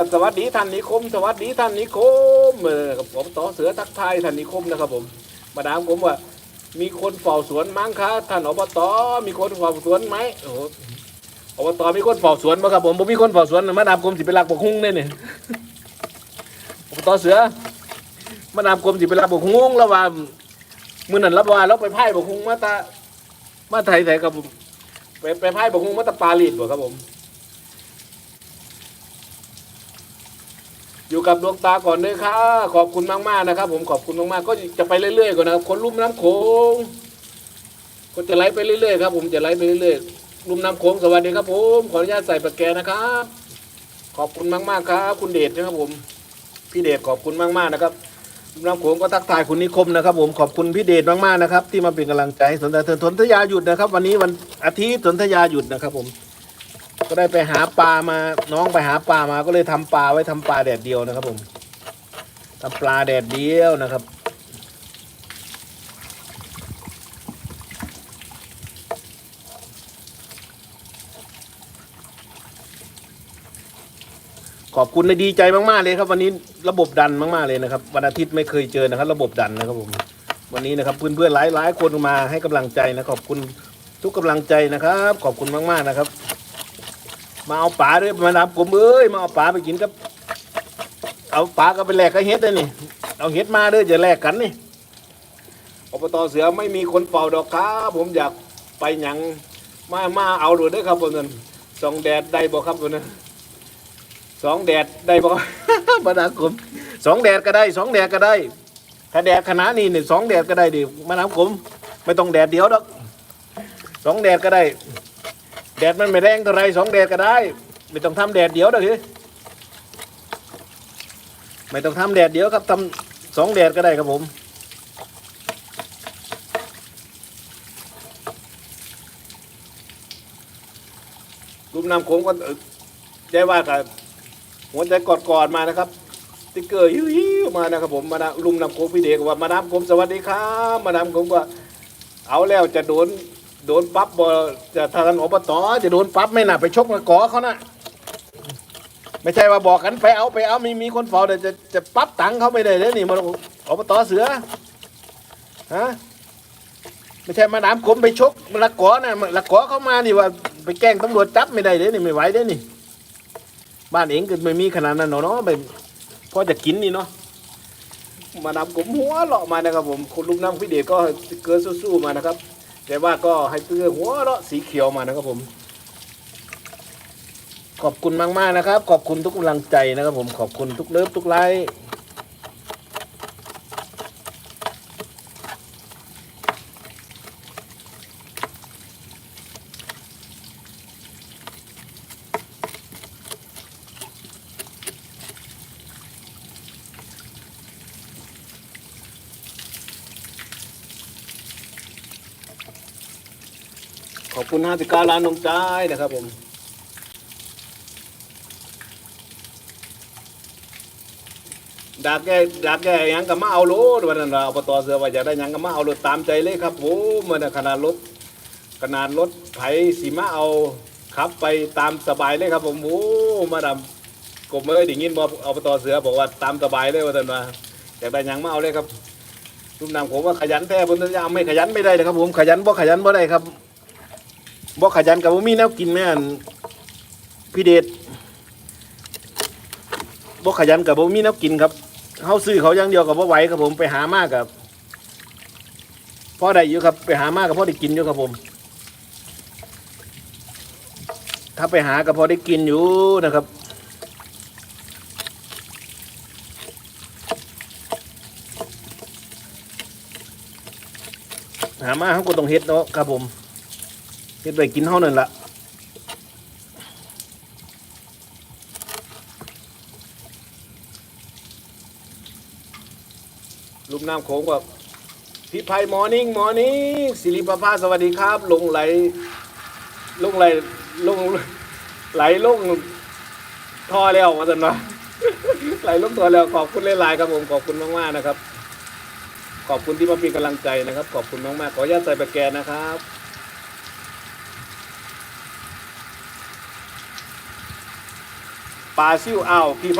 สวัสดีท่านนิคม สวัสดีท่านนิคมเออกับผมต่อเสือทักทายท่านนิคมนะครับผมมาดามผมว่า มีคนเฝ้าสวนมั้งคะท่านอบตมีคนเฝ้าสวนไหมโอ้อบตมีคนเฝ้าสวนไหมครับผมผมมีคนเฝ้าสวนมาดามผมสิไปรักบกฮุ้งเนี่ยนี่อบตเสือมาดามผมสิไปรักบกฮุ้งแล้วว่ามื่อนั้นรับว่าเราไปไพ่บกฮุ้งมาตามาไทยไทยครับผมไปไปไพ่บกฮุ้งมาตาปาลีดบ่ครับผม อยู่กับดวงตาก่อนเลยค่ะขอบคุณมากๆนะครับ ผมขอบคุณมากๆก็จะไปเรื่อยๆก่อนนะครับคนลุ่มน้ำโขงก็จะไล่ไปเรื่อยๆครับ ผมจะไล่ไปเรื่อยๆลุ่มน้ำโขงสวัสดีครับ ผมขออนุญาตใส่ปากแกนะครับ ขอบคุณมากๆครับ คุณเดชนะครับผม พี่เดชขอบคุณมากๆนะครับลุ่มน้ำโขงก็ทักทายคุณนิคมนะครับ ผมขอบคุณพี่เดชมากๆนะครับ ที่มาเป็นกำลังใจสนใจสนธยาหยุดนะครับ วันนี้วันอาทิตย์สนธยาหยุดนะครับ ผม ก็ได้ไปหาปลามาน้องไปหาปลามาก็เลยทำปลาไว้ทำปลาแดดเดียวนะครับผมทำปลาแดดเดียวนะครับ ขอบคุณนะดีใจมากๆเลยครับ วันนี้ระบบดันมากๆเลยนะครับ วันอาทิตย์ไม่เคยเจอนะครับ ระบบดันนะครับผมวันนี้นะครับเพื่อนๆหลายหลายๆคนมาให้กำลังใจนะขอบคุณทุกกำลังใจนะครับ ขอบคุณมากๆนะครับ มาเอาปลาด้วยมาดามกลมเอ้ยมาเอาปลาไปกินกับ เอาปลาก็ไปแลกกับเฮ็ดเลยนี่ เอาเฮ็ดมาเด้อจะแลกกันนี่อบตเสือไม่มีคนเป่าดอกครับผมอยากไปหยังมามาเอาดูเด้อครับผมนั่นสองแดดได้บ่ครับผมนั่นสองแดดได้บ่มาดามกลมสองแดดก็ได้สองแดดก็ได้ ถ้าแดดขนาดนี้เนี่ยสองแดดก็ได้ดิมาดามกลมไม่ต้องแดดเดียวดอกสองแดดก็ได้ แดดมันไม่แรงเท่าไรสองแดดก็ได้ ไม่ต้องทำแดดเดียวเด้อคือไม่ต้องทำแดดเดียวครับทำสองแดดก็ได้ครับผมรูปนามโค้งก็ได้ว่ากับหัวใจกอดๆมานะครับติ๊กเกอร์ยิ้วๆมานะครับผมมาดามลุงนำโค้งพี่เด็กว่ามาดามผมสวัสดีครับมาดามผมว่าเอาแล้วจะโดน โดนปั๊บบ่จะทางอบตจะโดนปั๊บไม่น่าไปชกมากอเขานะไม่ใช่ว่าบอกกันไปเอาไปเอามีมีคนเฝ้าเดี๋ยวจะจะปั๊บตังค์เขาไม่ได้เลยนี่มันอบตเสือฮะไม่ใช่มาน้ำกลมไปชกมันละกอนะมันละกอเขามานี่ว่าไปแกล้งตำรวจจับไม่ได้เลยนี่ไม่ไหวเลยนี่ บ้านเองก็ไม่มีขนาดนั้นเนาะเนาะไปพอจะกินนี่เนาะมาน้ำกลมหัวเลาะมานะครับผมคุณลุงน้ำพี่เดชก็เกิดสู้ๆมานะครับ แต่ว่าก็ให้เกลือหัวเลาะสีเขียวมานะครับผม ขอบคุณมากๆนะครับ ขอบคุณทุกกำลังใจนะครับผมขอบคุณทุกเลิฟทุกไลค์ อบคุณห้าสิบเก้าล้านดวงใจนะครับผมดาบแกดาบแกหยังก็มาเอาโลดวันนั้นเราอบตเสือว่าอยากได้ยังก็มาเอาโลดตามใจเลยครับผมมันนะขนาดรถขนาดรถไถสีมาเอาขับไปตามสบายเลยครับ ผมโอ้มาดำกบเอ้ยไดิ้ยินบออบตเสือบอกว่าตามสบายเลยว่าท่านว่าอยากได้ยังมาเอาเลยครับรุ่นนำผมว่าขยันแท้ผมจะไม่ขยันไม่ได้เลยครับ ผมขยันบ่ขยันบ่ได้ครับ บ่ขยันกับบ่มีแนวกินแม่นพี่เดชบ่ขยันกับบ่มีแนวกินครับเขาซื้อเขาอย่างเดียวกับว่าไหวครับผมไปหามากกับพ่อได้อยู่ครับไปหามากกับพ่อได้กินอยู่ครับผม ถ้าไปหากับพ่อได้กินอยู่นะครับหามาเขาก็ต้องเฮ็ดเนาะครับผม เฮ็ดไปกินเท่านั้นละลูกน้ำโขงแบบพี่ไพมอร์นิ่งมอร์นิ่งสิริประภาสวัสดีครับ ลงไหล ลงไหลลงไหลลงท่อแล้วมาสันวะไหลลงท่อแล้วขอบคุณหลายๆครับผมขอบคุณมากๆนะครับ ขอบคุณที่มาเป็นกำลังใจนะครับ ขอบคุณมากๆขออนุญาตใส่ประแกนนะครับ ปลาซิ่วอ้าวพี่